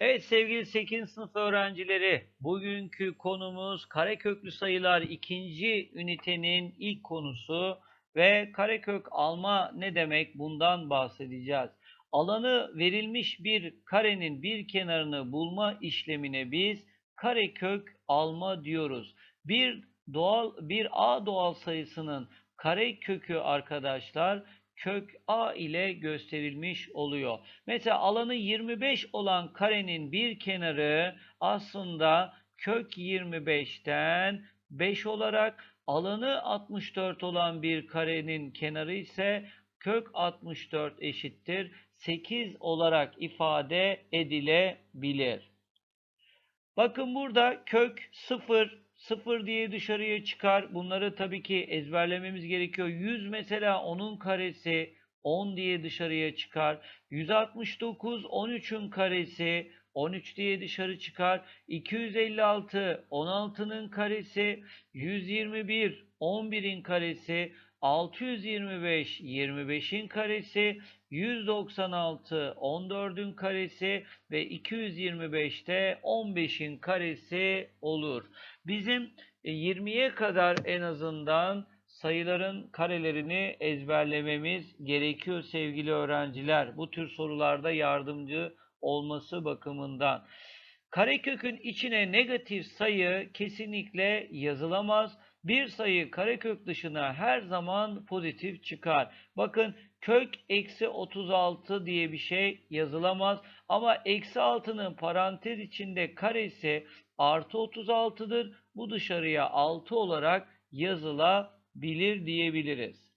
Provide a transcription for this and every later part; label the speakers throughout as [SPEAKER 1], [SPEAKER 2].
[SPEAKER 1] Evet sevgili 8. sınıf öğrencileri, bugünkü konumuz kareköklü sayılar ikinci ünitenin ilk konusu ve karekök alma ne demek bundan bahsedeceğiz. Alanı verilmiş bir karenin bir kenarını bulma işlemine biz karekök alma diyoruz. Bir doğal bir a doğal sayısının karekökü arkadaşlar kök a ile gösterilmiş oluyor. Mesela alanı 25 olan karenin bir kenarı aslında kök 25'ten 5 olarak alanı 64 olan bir karenin kenarı ise kök 64 eşittir 8 olarak ifade edilebilir. Bakın burada kök 0 0 diye dışarıya çıkar. Bunları tabii ki ezberlememiz gerekiyor. 100 mesela onun karesi 10 diye dışarıya çıkar. 169 13'ün karesi 13 diye dışarı çıkar. 256 16'nın karesi 121 11'in karesi 625 25'in karesi 196 14'ün karesi ve 225 de 15'in karesi olur. Bizim 20'ye kadar en azından sayıların karelerini ezberlememiz gerekiyor sevgili öğrenciler. Bu tür sorularda yardımcı olması bakımından. Karekökün içine negatif sayı kesinlikle yazılamaz. Bir sayı karekök dışına her zaman pozitif çıkar. Bakın kök eksi 36 diye bir şey yazılamaz. Ama eksi 6'nın parantez içinde karesi artı 36'dır. Bu dışarıya 6 olarak yazılabilir diyebiliriz.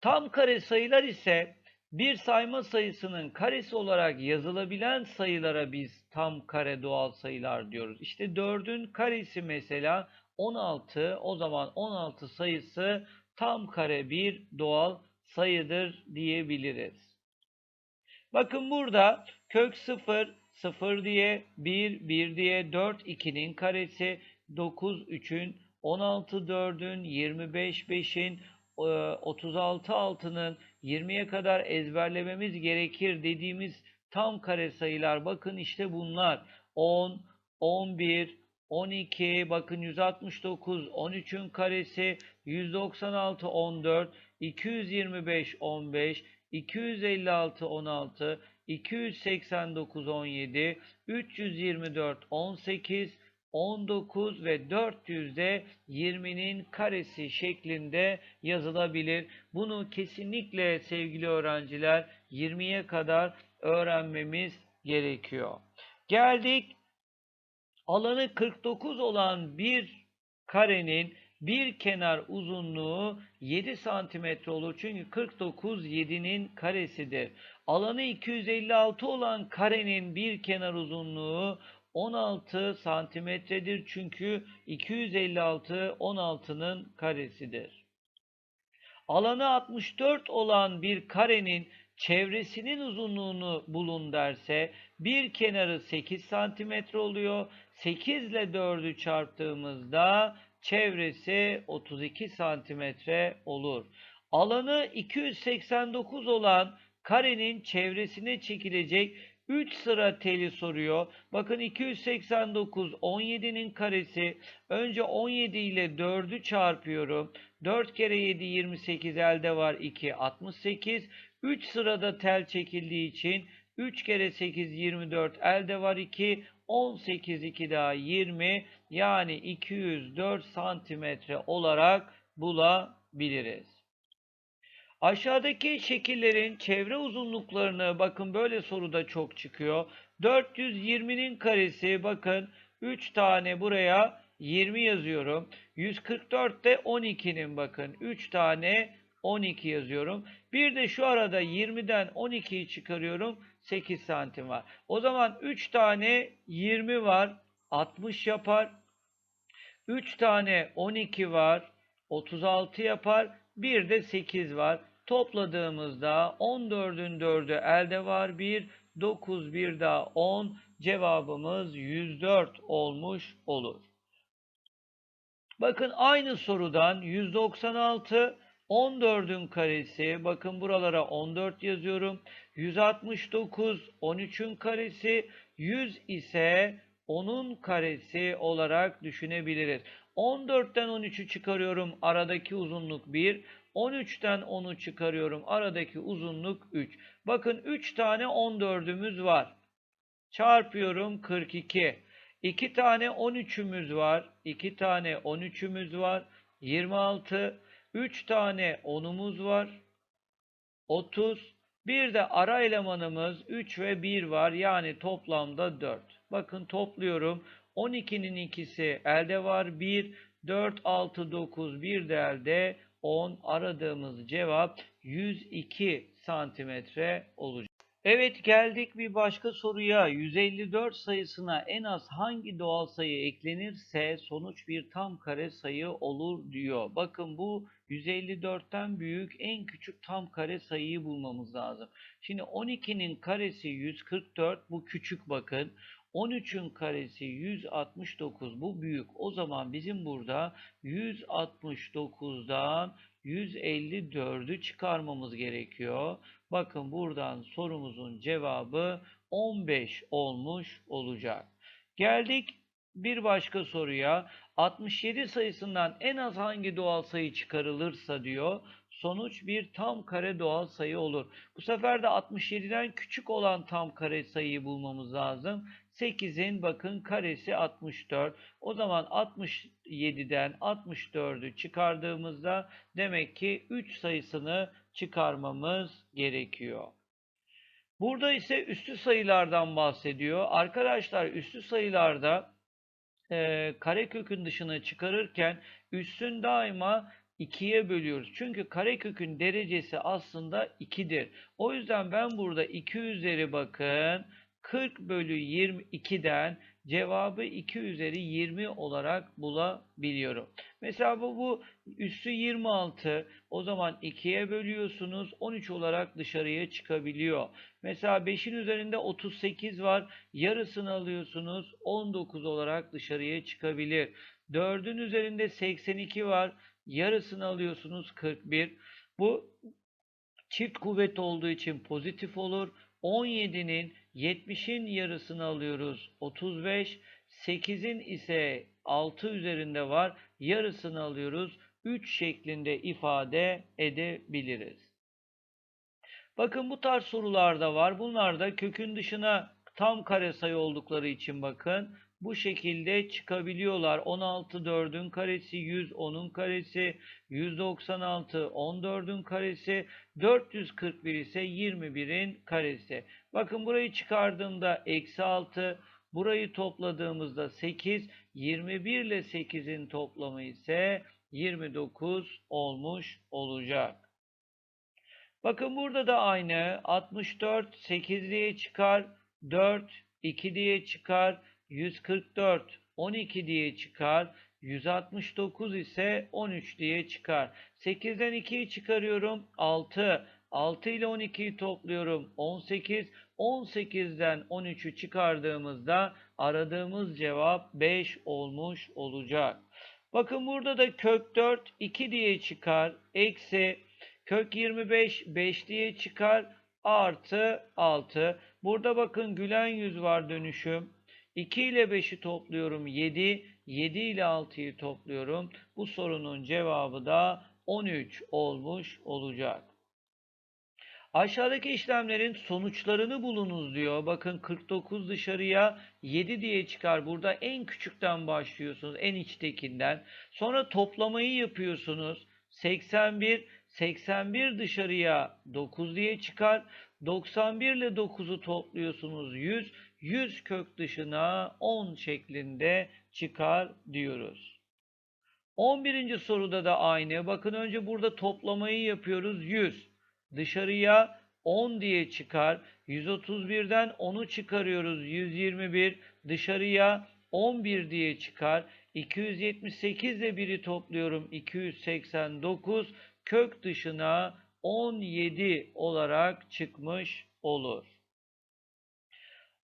[SPEAKER 1] Tam kare sayılar ise bir sayma sayısının karesi olarak yazılabilen sayılara biz tam kare doğal sayılar diyoruz. İşte 4'ün karesi mesela 16 o zaman 16 sayısı tam kare bir doğal sayıdır diyebiliriz. Bakın burada kök 0 0 diye 1 1 diye 4 2'nin karesi 9 3'ün 16 4'ün 25 5'in 36 6'nın 20'ye kadar ezberlememiz gerekir dediğimiz tam kare sayılar. Bakın işte bunlar. 10 11 12 bakın 169 13'ün karesi 196 14 225 15 256 16 289 17 324 18 19 ve 400 de 20'nin karesi şeklinde yazılabilir. Bunu kesinlikle sevgili öğrenciler 20'ye kadar öğrenmemiz gerekiyor. Geldik alanı 49 olan bir karenin bir kenar uzunluğu 7 santimetre olur. Çünkü 49 7'nin karesidir. Alanı 256 olan karenin bir kenar uzunluğu 16 santimetredir. Çünkü 256 16'nın karesidir. Alanı 64 olan bir karenin çevresinin uzunluğunu bulun derse bir kenarı 8 santimetre oluyor. 8 ile 4'ü çarptığımızda çevresi 32 santimetre olur. Alanı 289 olan karenin çevresine çekilecek 3 sıra teli soruyor. Bakın 289 17'nin karesi. Önce 17 ile 4'ü çarpıyorum. 4 kere 7 28 elde var 2 68. 3 sırada tel çekildiği için 3 kere 8 24 elde var 2 18 2 daha 20 yani 204 santimetre olarak bulabiliriz. Aşağıdaki şekillerin çevre uzunluklarını bakın böyle soruda çok çıkıyor. 420'nin karesi bakın 3 tane buraya 20 yazıyorum. 144 de 12'nin bakın 3 tane 12 yazıyorum. Bir de şu arada 20'den 12'yi çıkarıyorum. 8 santim var. O zaman 3 tane 20 var. 60 yapar. 3 tane 12 var. 36 yapar. Bir de 8 var. Topladığımızda 14'ün 4'ü elde var. 1, 9, 1 daha 10. Cevabımız 104 olmuş olur. Bakın aynı sorudan 196 14'ün karesi bakın buralara 14 yazıyorum. 169 13'ün karesi 100 ise 10'un karesi olarak düşünebiliriz. 14'ten 13'ü çıkarıyorum aradaki uzunluk 1. 13'ten 10'u çıkarıyorum aradaki uzunluk 3. Bakın 3 tane 14'ümüz var. Çarpıyorum 42. 2 tane 13'ümüz var. 2 tane 13'ümüz var. 26. 3 tane 10'umuz var. 30. Bir de ara elemanımız 3 ve 1 var. Yani toplamda 4. Bakın topluyorum. 12'nin ikisi elde var. 1, 4, 6, 9, 1 de elde. 10 aradığımız cevap 102 santimetre olacak. Evet geldik bir başka soruya. 154 sayısına en az hangi doğal sayı eklenirse sonuç bir tam kare sayı olur diyor. Bakın bu 154'ten büyük en küçük tam kare sayıyı bulmamız lazım. Şimdi 12'nin karesi 144 bu küçük bakın. 13'ün karesi 169 bu büyük. O zaman bizim burada 169'dan 154'ü çıkarmamız gerekiyor. Bakın buradan sorumuzun cevabı 15 olmuş olacak. Geldik bir başka soruya. 67 sayısından en az hangi doğal sayı çıkarılırsa diyor. Sonuç bir tam kare doğal sayı olur. Bu sefer de 67'den küçük olan tam kare sayıyı bulmamız lazım. 8'in bakın karesi 64. O zaman 67'den 64'ü çıkardığımızda demek ki 3 sayısını çıkarmamız gerekiyor. Burada ise üstü sayılardan bahsediyor. Arkadaşlar üstü sayılarda e, karekökün dışına çıkarırken üssün daima 2'ye bölüyoruz. Çünkü karekökün derecesi aslında 2'dir. O yüzden ben burada 2 üzeri bakın 40 bölü 22'den cevabı 2 üzeri 20 olarak bulabiliyorum. Mesela bu, bu üssü 26 o zaman 2'ye bölüyorsunuz 13 olarak dışarıya çıkabiliyor. Mesela 5'in üzerinde 38 var yarısını alıyorsunuz 19 olarak dışarıya çıkabilir. 4'ün üzerinde 82 var yarısını alıyorsunuz 41. Bu çift kuvvet olduğu için pozitif olur. 17'nin 70'in yarısını alıyoruz 35. 8'in ise 6 üzerinde var. Yarısını alıyoruz 3 şeklinde ifade edebiliriz. Bakın bu tarz sorular da var. Bunlar da kökün dışına tam kare sayı oldukları için bakın bu şekilde çıkabiliyorlar. 16 4'ün karesi, 100 10'un karesi, 196 14'ün karesi, 441 ise 21'in karesi. Bakın burayı çıkardığımda eksi 6, burayı topladığımızda 8, 21 ile 8'in toplamı ise 29 olmuş olacak. Bakın burada da aynı 64 8 diye çıkar, 4 2 diye çıkar, 144 12 diye çıkar. 169 ise 13 diye çıkar. 8'den 2'yi çıkarıyorum. 6. 6 ile 12'yi topluyorum. 18. 18'den 13'ü çıkardığımızda aradığımız cevap 5 olmuş olacak. Bakın burada da kök 4 2 diye çıkar. Eksi kök 25 5 diye çıkar. Artı 6. Burada bakın gülen yüz var dönüşüm. 2 ile 5'i topluyorum 7. 7 ile 6'yı topluyorum. Bu sorunun cevabı da 13 olmuş olacak. Aşağıdaki işlemlerin sonuçlarını bulunuz diyor. Bakın 49 dışarıya 7 diye çıkar. Burada en küçükten başlıyorsunuz. En içtekinden. Sonra toplamayı yapıyorsunuz. 81 81 dışarıya 9 diye çıkar. 91 ile 9'u topluyorsunuz 100. 100 kök dışına 10 şeklinde çıkar diyoruz. 11. soruda da aynı. Bakın önce burada toplamayı yapıyoruz. 100. Dışarıya 10 diye çıkar. 131'den 10'u çıkarıyoruz. 121. Dışarıya 11 diye çıkar. 278 ile 1'i topluyorum. 289. Kök dışına 17 olarak çıkmış olur.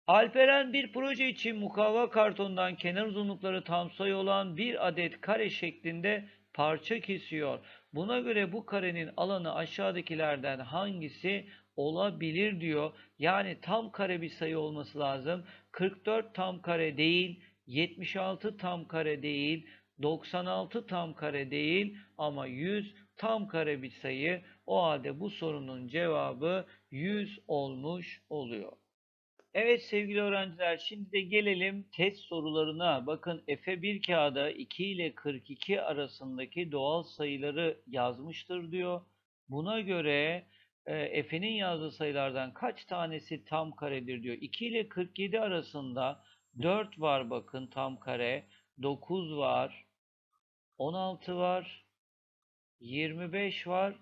[SPEAKER 1] Alperen bir proje için mukavva kartondan kenar uzunlukları tam sayı olan bir adet kare şeklinde parça kesiyor. Buna göre bu karenin alanı aşağıdakilerden hangisi olabilir diyor. Yani tam kare bir sayı olması lazım. 44 tam kare değil, 76 tam kare değil, 96 tam kare değil ama 100 tam kare bir sayı. O halde bu sorunun cevabı 100 olmuş oluyor. Evet sevgili öğrenciler şimdi de gelelim test sorularına. Bakın Efe bir kağıda 2 ile 42 arasındaki doğal sayıları yazmıştır diyor. Buna göre e, Efe'nin yazdığı sayılardan kaç tanesi tam karedir diyor. 2 ile 47 arasında 4 var bakın tam kare, 9 var, 16 var, 25 var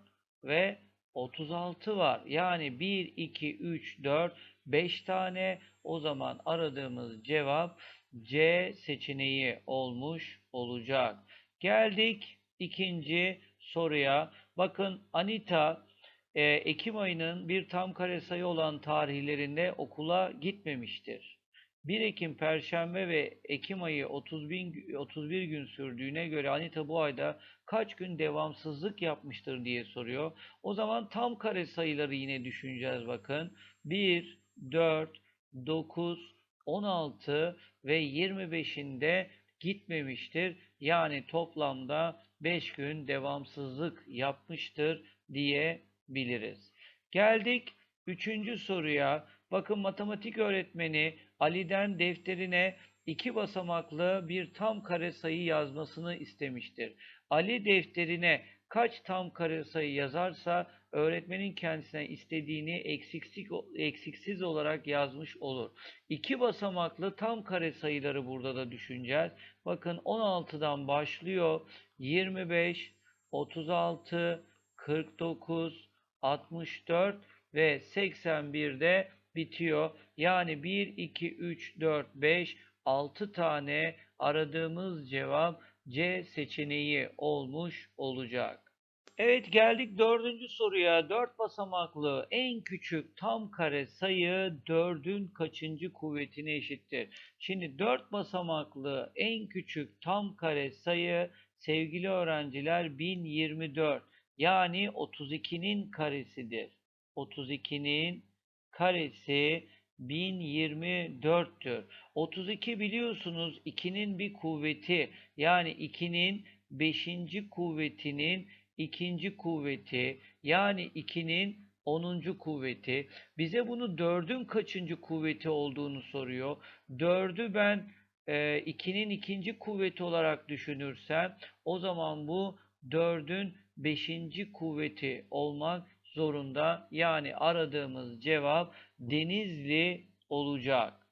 [SPEAKER 1] ve 36 var. Yani 1, 2, 3, 4, 5 tane. O zaman aradığımız cevap C seçeneği olmuş olacak. Geldik ikinci soruya. Bakın Anita e, Ekim ayının bir tam kare sayı olan tarihlerinde okula gitmemiştir. 1 Ekim Perşembe ve Ekim ayı 30 bin, 31 gün sürdüğüne göre Anita bu ayda kaç gün devamsızlık yapmıştır diye soruyor. O zaman tam kare sayıları yine düşüneceğiz bakın. 1, 4, 9, 16 ve 25'inde gitmemiştir. Yani toplamda 5 gün devamsızlık yapmıştır diyebiliriz. Geldik 3. soruya. Bakın matematik öğretmeni Ali'den defterine iki basamaklı bir tam kare sayı yazmasını istemiştir. Ali defterine kaç tam kare sayı yazarsa öğretmenin kendisine istediğini eksiksiz, eksiksiz olarak yazmış olur. İki basamaklı tam kare sayıları burada da düşüneceğiz. Bakın 16'dan başlıyor. 25, 36, 49, 64 ve 81'de bitiyor. Yani 1, 2, 3, 4, 5, 6 tane aradığımız cevap C seçeneği olmuş olacak. Evet geldik dördüncü soruya. Dört basamaklı en küçük tam kare sayı dördün kaçıncı kuvvetine eşittir? Şimdi dört basamaklı en küçük tam kare sayı sevgili öğrenciler 1024. Yani 32'nin karesidir. 32'nin karesi 1024'tür. 32 biliyorsunuz 2'nin bir kuvveti yani 2'nin 5. kuvvetinin ikinci kuvveti yani 2'nin 10. kuvveti. Bize bunu 4'ün kaçıncı kuvveti olduğunu soruyor. 4'ü ben 2'nin e, ikinci kuvveti olarak düşünürsem o zaman bu 4'ün 5. kuvveti olmak zorunda. Yani aradığımız cevap Denizli olacak.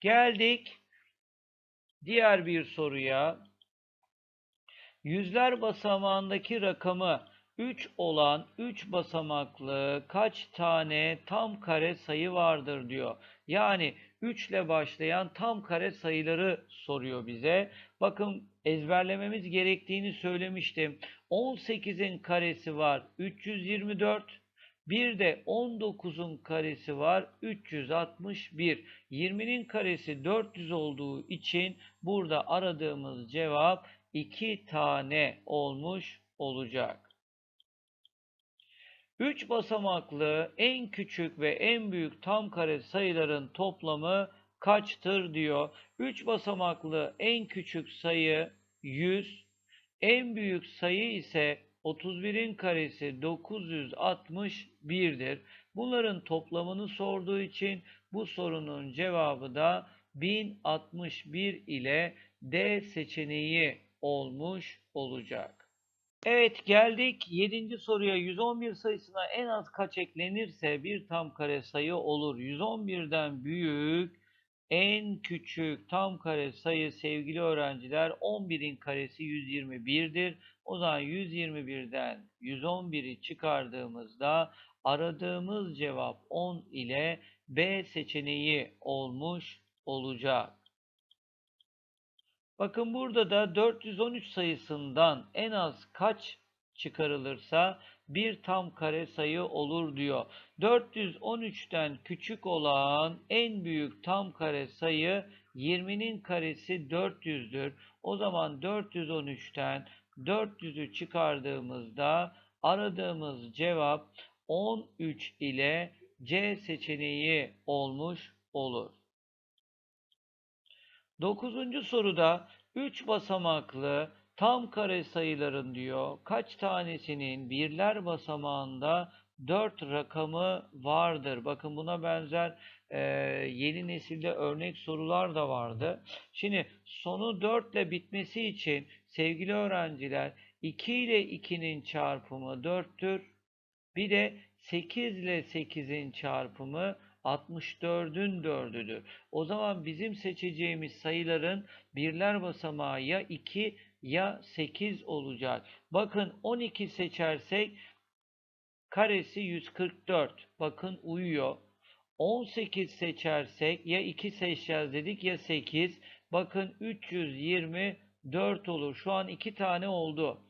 [SPEAKER 1] Geldik diğer bir soruya. Yüzler basamağındaki rakamı 3 olan 3 basamaklı kaç tane tam kare sayı vardır diyor. Yani 3 ile başlayan tam kare sayıları soruyor bize. Bakın ezberlememiz gerektiğini söylemiştim. 18'in karesi var 324. Bir de 19'un karesi var 361. 20'nin karesi 400 olduğu için burada aradığımız cevap 2 tane olmuş olacak. 3 basamaklı en küçük ve en büyük tam kare sayıların toplamı kaçtır diyor. 3 basamaklı en küçük sayı 100, en büyük sayı ise 31'in karesi 961'dir. Bunların toplamını sorduğu için bu sorunun cevabı da 1061 ile D seçeneği olmuş olacak. Evet geldik 7. soruya 111 sayısına en az kaç eklenirse bir tam kare sayı olur. 111'den büyük en küçük tam kare sayı sevgili öğrenciler 11'in karesi 121'dir. O zaman 121'den 111'i çıkardığımızda aradığımız cevap 10 ile B seçeneği olmuş olacak. Bakın burada da 413 sayısından en az kaç çıkarılırsa bir tam kare sayı olur diyor. 413'ten küçük olan en büyük tam kare sayı 20'nin karesi 400'dür. O zaman 413'ten 400'ü çıkardığımızda aradığımız cevap 13 ile C seçeneği olmuş olur. Dokuzuncu soruda 3 basamaklı tam kare sayıların diyor kaç tanesinin birler basamağında 4 rakamı vardır. Bakın buna benzer e, yeni nesilde örnek sorular da vardı. Şimdi sonu 4 ile bitmesi için sevgili öğrenciler 2 ile 2'nin çarpımı 4'tür. Bir de 8 ile 8'in çarpımı 64'ün 4'üdür. O zaman bizim seçeceğimiz sayıların birler basamağı ya 2 ya 8 olacak. Bakın 12 seçersek karesi 144. Bakın uyuyor. 18 seçersek ya 2 seçeceğiz dedik ya 8. Bakın 324 olur. Şu an 2 tane oldu.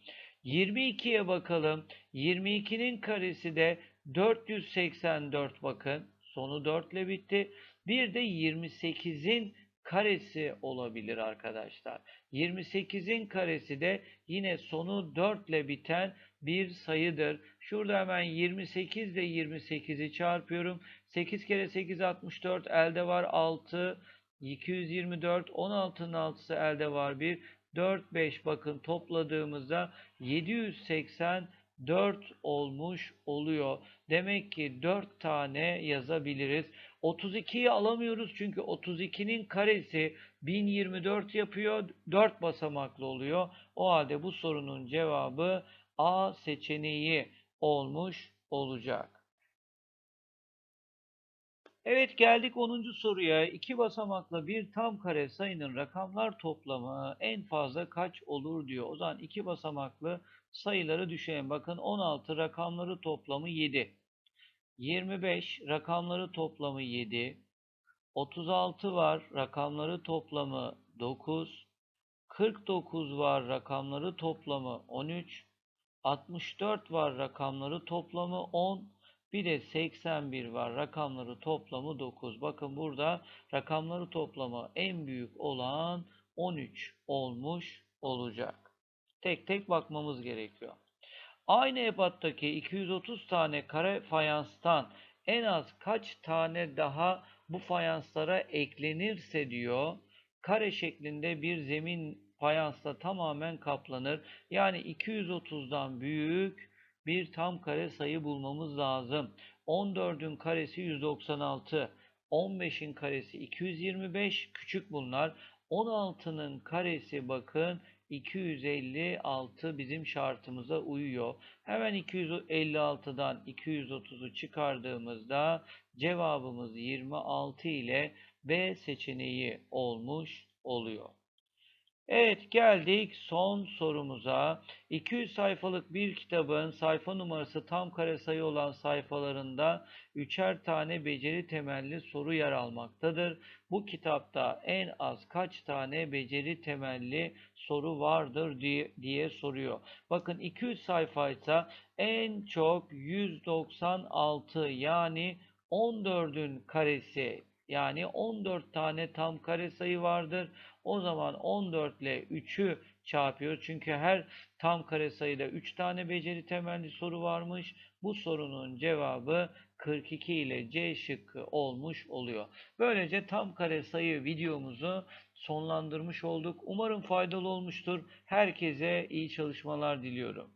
[SPEAKER 1] 22'ye bakalım. 22'nin karesi de 484 bakın. Sonu 4 ile bitti. Bir de 28'in karesi olabilir arkadaşlar. 28'in karesi de yine sonu 4 ile biten bir sayıdır. Şurada hemen 28 ile 28'i çarpıyorum. 8 kere 8 64 elde var 6. 224 16'nın 6'sı elde var 1. 4 5 bakın topladığımızda 784 olmuş oluyor. Demek ki 4 tane yazabiliriz. 32'yi alamıyoruz çünkü 32'nin karesi 1024 yapıyor. 4 basamaklı oluyor. O halde bu sorunun cevabı A seçeneği olmuş olacak. Evet geldik 10. soruya. İki basamaklı bir tam kare sayının rakamlar toplamı en fazla kaç olur diyor. O zaman iki basamaklı sayıları düşünelim. Bakın 16 rakamları toplamı 7. 25 rakamları toplamı 7. 36 var rakamları toplamı 9. 49 var rakamları toplamı 13. 64 var rakamları toplamı 10. Bir de 81 var rakamları toplamı 9. Bakın burada rakamları toplamı en büyük olan 13 olmuş olacak. Tek tek bakmamız gerekiyor. Aynı ebattaki 230 tane kare fayanstan en az kaç tane daha bu fayanslara eklenirse diyor kare şeklinde bir zemin fayansla tamamen kaplanır. Yani 230'dan büyük bir tam kare sayı bulmamız lazım. 14'ün karesi 196, 15'in karesi 225 küçük bunlar. 16'nın karesi bakın 256 bizim şartımıza uyuyor. Hemen 256'dan 230'u çıkardığımızda cevabımız 26 ile B seçeneği olmuş oluyor. Evet geldik son sorumuza. 200 sayfalık bir kitabın sayfa numarası tam kare sayı olan sayfalarında üçer tane beceri temelli soru yer almaktadır. Bu kitapta en az kaç tane beceri temelli soru vardır diye, diye soruyor. Bakın 200 sayfaysa en çok 196 yani 14'ün karesi yani 14 tane tam kare sayı vardır. O zaman 14 ile 3'ü çarpıyoruz. Çünkü her tam kare sayıda 3 tane beceri temelli soru varmış. Bu sorunun cevabı 42 ile C şıkkı olmuş oluyor. Böylece tam kare sayı videomuzu sonlandırmış olduk. Umarım faydalı olmuştur. Herkese iyi çalışmalar diliyorum.